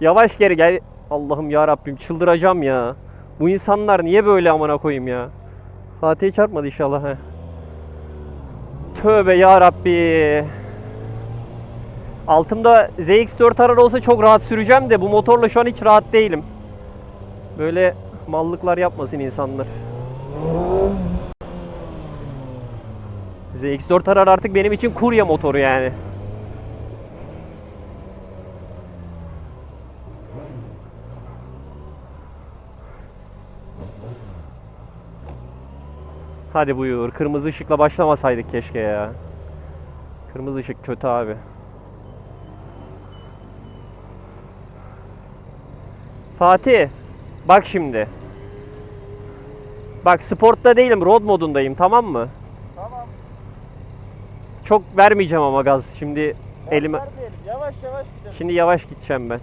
Yavaş geri gel. Allah'ım ya Rabbim çıldıracağım ya. Bu insanlar niye böyle amına koyayım ya? Fatih'e çarpmadı inşallah he. Tövbe ya Rabbi. Altımda ZX4 arar olsa çok rahat süreceğim de bu motorla şu an hiç rahat değilim. Böyle mallıklar yapmasın insanlar. ZX4 arar artık benim için kurye motoru yani. Hadi buyur. Kırmızı ışıkla başlamasaydık keşke ya. Kırmızı ışık kötü abi. Fatih. Bak şimdi. Bak sportta değilim. Road modundayım tamam mı? Tamam. Çok vermeyeceğim ama gaz. Şimdi elime... Vermeyelim. Yavaş yavaş gidelim. Şimdi yavaş gideceğim ben.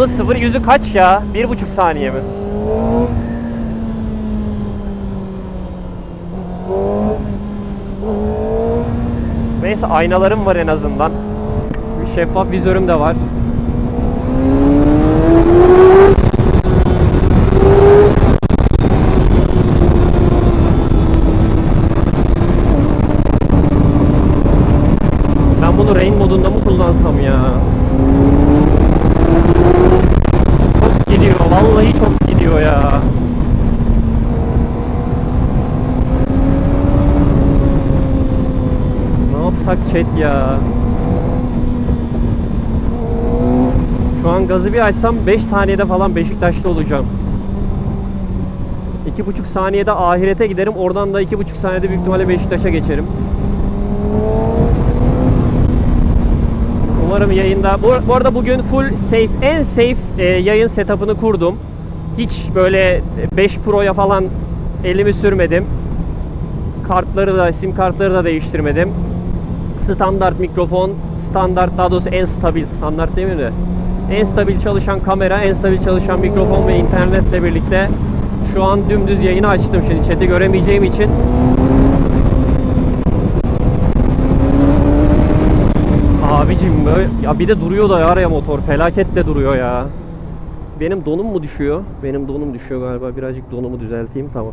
Bunun sıfır yüzü kaç ya? Bir buçuk saniye mi? Neyse aynalarım var en azından. Bir Şeffaf vizörüm de var. Ben bunu rain modunda mı kullansam ya? Çok gidiyor. Vallahi çok gidiyor ya. Ne yapsak chat ya? Şu an gazı bir açsam 5 saniyede falan Beşiktaş'ta olacağım. 2,5 saniyede ahirete giderim. Oradan da 2,5 saniyede büyük ihtimalle Beşiktaş'a geçerim. Umarım yayında... Bu, bu arada bugün full safe, en safe e, yayın setup'ını kurdum. Hiç böyle 5 Pro'ya falan elimi sürmedim. Kartları da, sim kartları da değiştirmedim. Standart mikrofon, standart daha doğrusu en stabil, standart değil mi de? En stabil çalışan kamera, en stabil çalışan mikrofon ve internetle birlikte şu an dümdüz yayını açtım şimdi chat'i göremeyeceğim için. Abicim böyle ya bir de duruyor da ya motor felaketle duruyor ya. Benim donum mu düşüyor? Benim donum düşüyor galiba. Birazcık donumu düzelteyim tamam.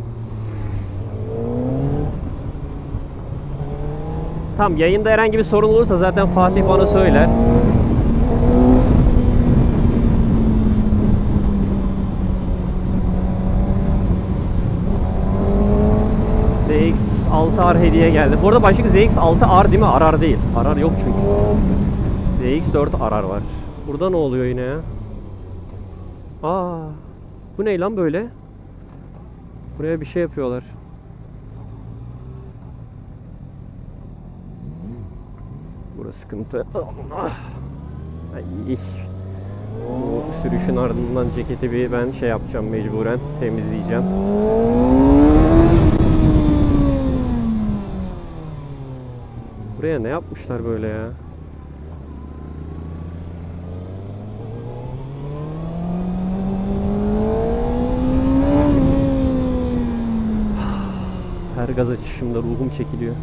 Tamam yayında herhangi bir sorun olursa zaten Fatih bana söyler. ZX6R hediye geldi. Bu arada başlık ZX6R değil mi? Arar değil. Arar yok çünkü. ZX4 arar var. Burada ne oluyor yine ya? Aa, bu ne lan böyle? Buraya bir şey yapıyorlar. Burası sıkıntı. Ay. Bu sürüşün ardından ceketi bir ben şey yapacağım mecburen temizleyeceğim. Buraya ne yapmışlar böyle ya? Her gaz açışımda ruhum çekiliyor.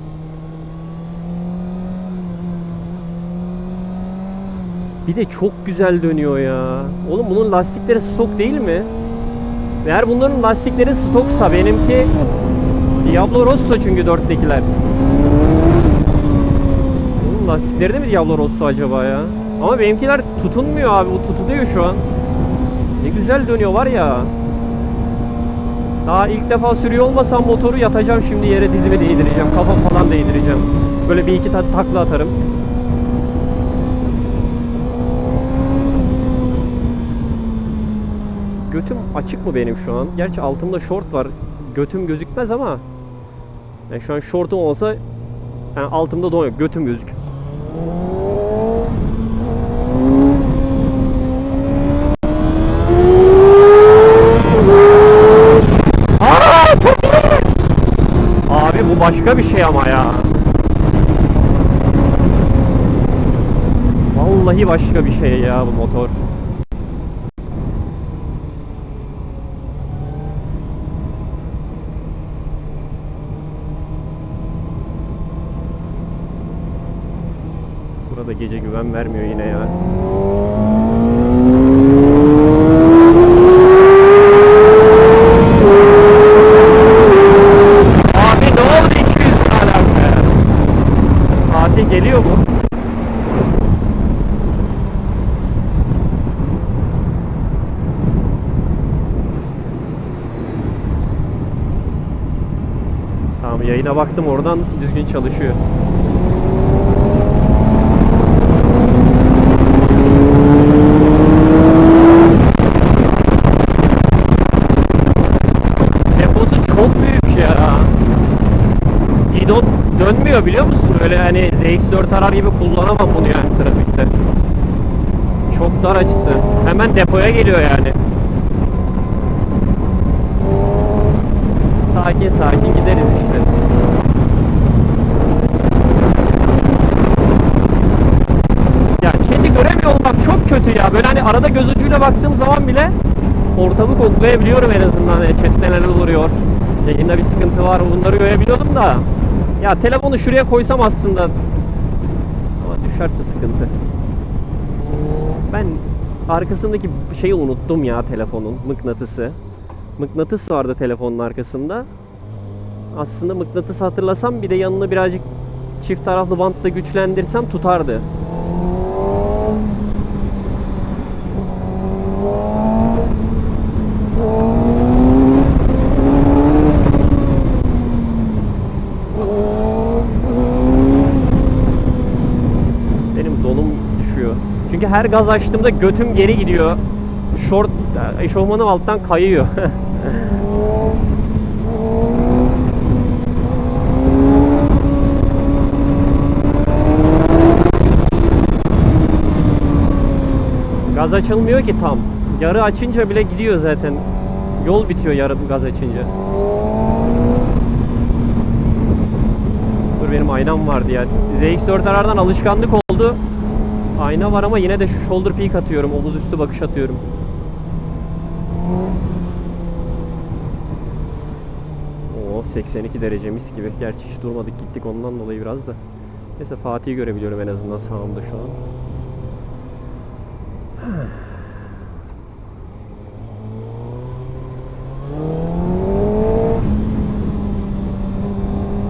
Bir de çok güzel dönüyor ya. Oğlum bunun lastikleri stok değil mi? Eğer bunların lastikleri stoksa benimki Diablo Rosso çünkü 4'tekiler. Oğlum lastikleri de mi Diablo Rosso acaba ya? Ama benimkiler tutunmuyor abi. Bu tutuluyor şu an. Ne güzel dönüyor var ya. Daha ilk defa sürüyor olmasam motoru yatacağım şimdi yere dizimi değdireceğim. Kafam falan değdireceğim. Böyle bir iki ta- takla atarım. Götüm açık mı benim şu an? Gerçi altımda şort var. Götüm gözükmez ama yani şu an şortum olsa yani altımda don. Götüm gözük. Aa, çok iyi. Abi bu başka bir şey ama ya. Vallahi başka bir şey ya bu motor. Burada gece güven vermiyor yine ya. Abi ne oldu 200 alaka? Fatih geliyor mu? Yayına baktım oradan düzgün çalışıyor. Deposu çok büyük ya. Gidon dönmüyor biliyor musun? Öyle hani ZX4 arar gibi kullanamam bunu yani trafikte. Çok dar açısı. Hemen depoya geliyor yani. Sakin sakin gideriz işte. Ya chat'i göremiyor olmak çok kötü ya. Böyle hani arada göz ucuyla baktığım zaman bile ortamı koklayabiliyorum en azından. Yani chat'te neler oluyor. Yayında bir sıkıntı var bunları görebiliyordum da. Ya telefonu şuraya koysam aslında. Ama düşerse sıkıntı. Ben arkasındaki şeyi unuttum ya telefonun mıknatısı. Mıknatıs vardı telefonun arkasında. Aslında mıknatısı hatırlasam bir de yanına birazcık çift taraflı bantla güçlendirsem tutardı. Benim donum düşüyor. Çünkü her gaz açtığımda götüm geri gidiyor. Short eşofmanım alttan kayıyor. Gaz açılmıyor ki tam. Yarı açınca bile gidiyor zaten. Yol bitiyor yarım gaz açınca. Dur benim aynam vardı ya. ZX4R'dan alışkanlık oldu. Ayna var ama yine de shoulder peak atıyorum. Omuz üstü bakış atıyorum. Oo 82 derece mis gibi. Gerçi hiç durmadık gittik ondan dolayı biraz da. Neyse Fatih'i görebiliyorum en azından sağımda şu an.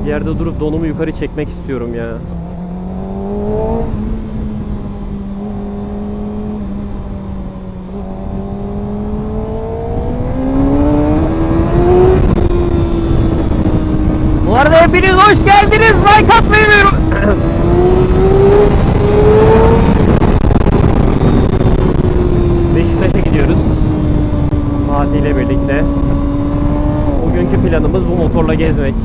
Bir yerde durup donumu yukarı çekmek istiyorum ya. Bu arada hepiniz hoş geldiniz. Like atmayı unutmayın. Beşiktaş'a gidiyoruz. Fatih ile birlikte. Bugünkü planımız bu motorla gezmek.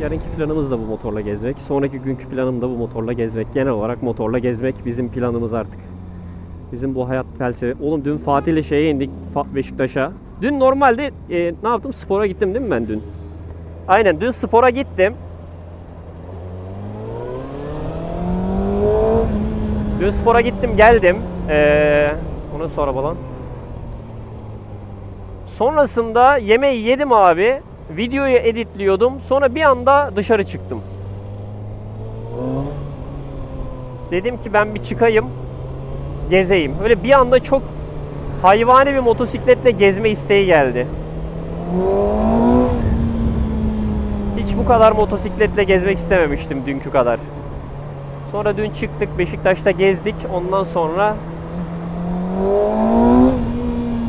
Yarınki planımız da bu motorla gezmek. Sonraki günkü planım da bu motorla gezmek. Genel olarak motorla gezmek bizim planımız artık. Bizim bu hayat felsefe. Oğlum dün Fatih ile şeye indik Beşiktaş'a. Dün normalde e, ne yaptım? Spora gittim değil mi ben dün? Aynen dün spora gittim. Dün spora gittim geldim. Ee, onu sonra falan. Sonrasında yemeği yedim abi. Videoyu editliyordum. Sonra bir anda dışarı çıktım. Dedim ki ben bir çıkayım. Gezeyim. Öyle bir anda çok hayvani bir motosikletle gezme isteği geldi. Hiç bu kadar motosikletle gezmek istememiştim dünkü kadar. Sonra dün çıktık Beşiktaş'ta gezdik. Ondan sonra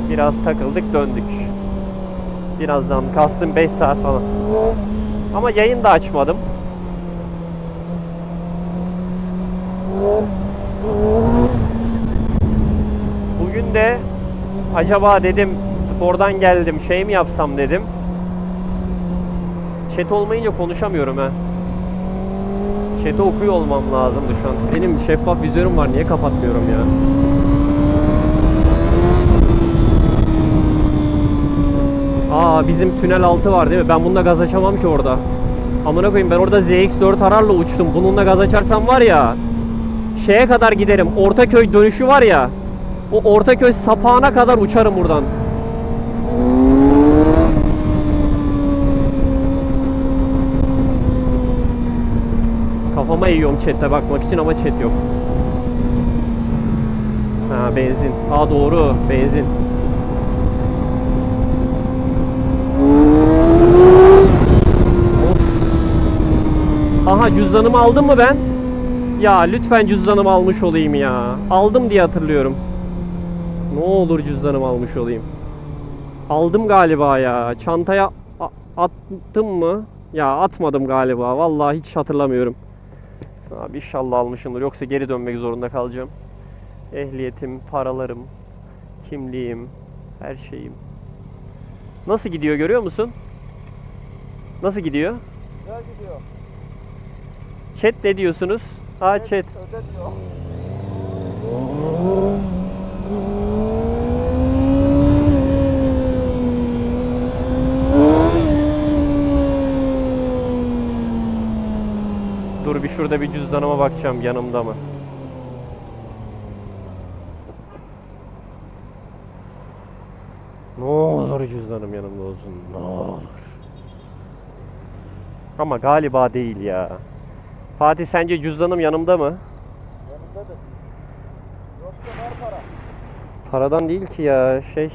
biraz takıldık döndük. Birazdan kastım 5 saat falan. Ama yayın da açmadım. Bugün de acaba dedim spordan geldim şey mi yapsam dedim. Chat olmayınca konuşamıyorum ha. Chat'i okuyor olmam lazımdı şu an. Benim şeffaf vizörüm var niye kapatmıyorum ya? Aa bizim tünel altı var değil mi? Ben bununla gaz açamam ki orada. Amına koyayım ben orada ZX4 ararla uçtum. Bununla gaz açarsam var ya şeye kadar giderim. Ortaköy dönüşü var ya. O Ortaköy sapağına kadar uçarım buradan. Kafama eğiyorum chat'e bakmak için ama chat yok. Ha benzin. Ha doğru benzin. Aha cüzdanımı aldım mı ben? Ya lütfen cüzdanımı almış olayım ya. Aldım diye hatırlıyorum. Ne olur cüzdanımı almış olayım. Aldım galiba ya. Çantaya attım mı? Ya atmadım galiba. Vallahi hiç hatırlamıyorum. Abi inşallah almışımdır. Yoksa geri dönmek zorunda kalacağım. Ehliyetim, paralarım, kimliğim, her şeyim. Nasıl gidiyor görüyor musun? Nasıl gidiyor? Güzel gidiyor. Chat ne diyorsunuz? Ha chat. Öde Dur bir şurada bir cüzdanıma bakacağım yanımda mı? Ne olur cüzdanım yanımda olsun. Ne olur. Ama galiba değil ya. Fatih sence cüzdanım yanımda mı? Yanındadır. Yoksa ver para. Paradan değil ki ya şey